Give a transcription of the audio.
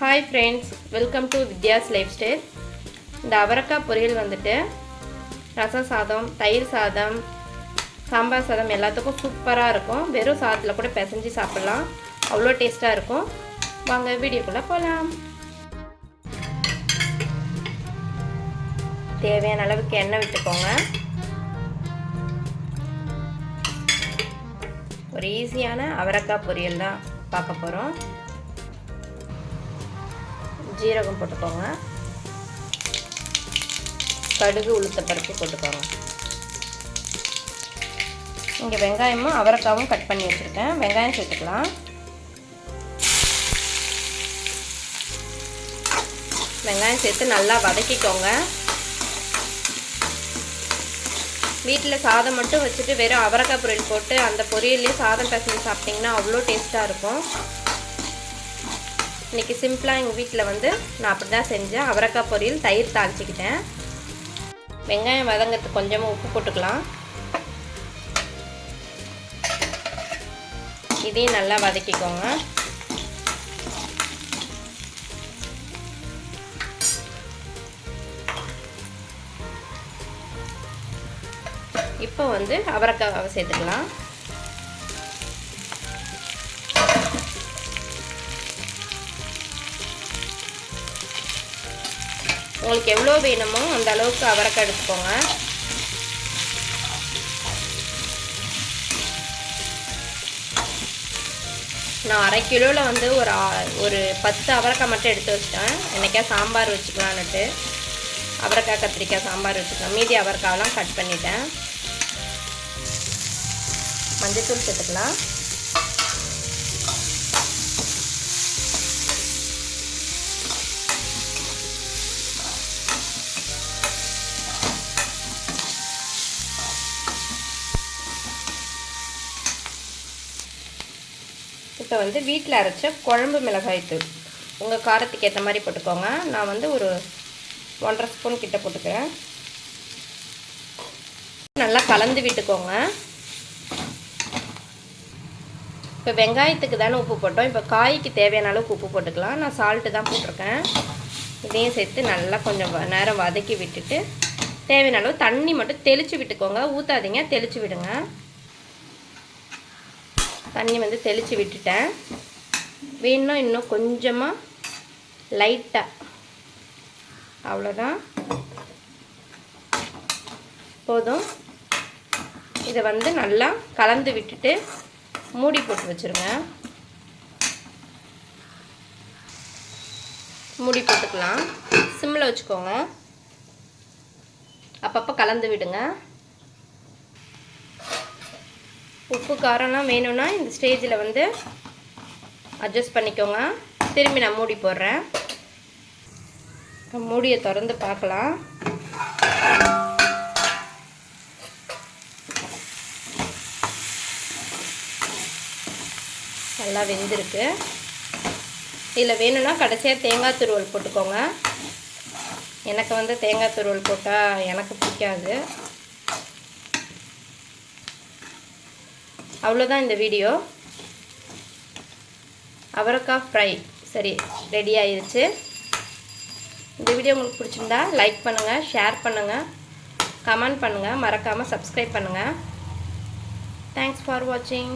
Hi friends welcome to Vidya's life style இந்த அவரக்காய் பொரியல் வந்துட்டு ரசம் சாதம் தயிர் சாதம் சாம்பார் சாதம் எல்லாத்துக்கும் சூப்பராக இருக்கும். வெறும் சாதத்தில் கூட பிசைஞ்சு சாப்பிட்லாம். அவ்வளோ டேஸ்ட்டாக இருக்கும். வாங்க வீடியோக்குள்ளே போகலாம் தேவையான அளவுக்கு எண்ணெய் விட்டுக்கோங்க. ஒரு ஈஸியான அவரக்காய் பொரியல் தான் பார்க்க போகிறோம் ஜீரகம் போட்டுக்கோங்க. கடுகு உளுத்த பருப்பு போட்டுக்கோங்க. இங்கே வெங்காயமும் அவரைக்காவும் கட் பண்ணி வச்சுருக்கேன். வெங்காயம் சேர்த்துக்கலாம். வெங்காயம் சேர்த்து நல்லா வதக்கிக்கோங்க. வீட்டில் சாதம் மட்டும் வச்சுட்டு வெறும் அவரக்காய் பொரியல் போட்டு அந்த பொரியல்லே சாதம் பசங்க சாப்பிட்டிங்கன்னா அவ்வளோ டேஸ்ட்டாக இருக்கும். இன்றைக்கி சிம்பிளாக எங்கள் வீட்டில் வந்து நான் அப்படி தான் செஞ்சேன். அவரைக்காய் பொரியல் தயிர் தாளிச்சிக்கிட்டேன். வெங்காயம் வதங்கிறதுக்கு கொஞ்சமாக உப்பு போட்டுக்கலாம். இதையும் நல்லா வதக்கிக்கோங்க. இப்போ வந்து அவரைக்காவை சேர்த்துக்கலாம். உங்களுக்கு எவ்வளோ வேணுமோ அந்த அளவுக்கு அவரைக்காய் எடுத்துக்கோங்க. நான் அரை கிலோவில் வந்து ஒரு ஒரு பத்து அவரைக்காய் மட்டும் எடுத்து வச்சிட்டேன். என்றைக்கா சாம்பார் வச்சுக்கலான்னுட்டு. அவரைக்காய் கத்திரிக்காய் சாம்பார் வச்சுக்கலாம். மீதி அவரைக்காயெலாம் கட் பண்ணிட்டேன். மஞ்சத்தூள் சேர்த்துக்கலாம். இப்போ வந்து வீட்டில் அரைச்ச குழம்பு மிளகாய் தூள் உங்கள் காரத்துக்கு ஏற்ற மாதிரி போட்டுக்கோங்க. நான் வந்து ஒரு ஒன்றரை ஸ்பூன் கிட்ட போட்டுக்கிறேன். நல்லா கலந்து விட்டுக்கோங்க. இப்போ வெங்காயத்துக்கு தானே உப்பு போட்டோம். இப்போ காய்க்கு தேவையான அளவுக்கு உப்பு போட்டுக்கலாம். நான் சால்ட்டு தான் போட்டிருக்கேன். இதையும் சேர்த்து நல்லா கொஞ்சம் நேரம் வதக்கி விட்டுட்டு தேவையான அளவு தண்ணி மட்டும் தெளித்து விட்டுக்கோங்க. ஊற்றாதீங்க தெளித்து விடுங்க. தண்ணி வந்து தெளித்து விட்டுட்டேன். வேணும்னா இன்னும் கொஞ்சமாக லைட்டாக அவ்வளோதான் போதும். இதை வந்து நல்லா கலந்து விட்டுட்டு மூடி போட்டு வச்சுருங்க. மூடி போட்டுக்கலாம். சிம்மில் வச்சுக்கோங்க. அப்பப்போ கலந்து விடுங்க. உப்பு காரம்லாம் வேணும்னா இந்த ஸ்டேஜில் வந்து அட்ஜஸ்ட் பண்ணிக்கோங்க. திரும்பி நான் மூடி போடுறேன். மூடியை திறந்து பார்க்கலாம். நல்லா வெந்திருக்கு. இதில் வேணும்னா கடைசியாக தேங்காய் துருவல் போட்டுக்கோங்க. எனக்கு வந்து தேங்காய் துருவல் போட்டால் எனக்கு பிடிக்காது. அவ்வளோதான் இந்த வீடியோ. அவரக்காய் ஃப்ரை. சரி ரெடி ஆயிடுச்சு இந்த வீடியோ உங்களுக்கு பிடிச்சிருந்தா லைக் பண்ணுங்கள் ஷேர் பண்ணுங்கள் கமெண்ட் பண்ணுங்கள் மறக்காமல் சப்ஸ்கிரைப் பண்ணுங்கள் தேங்க்ஸ் ஃபார் வாட்சிங்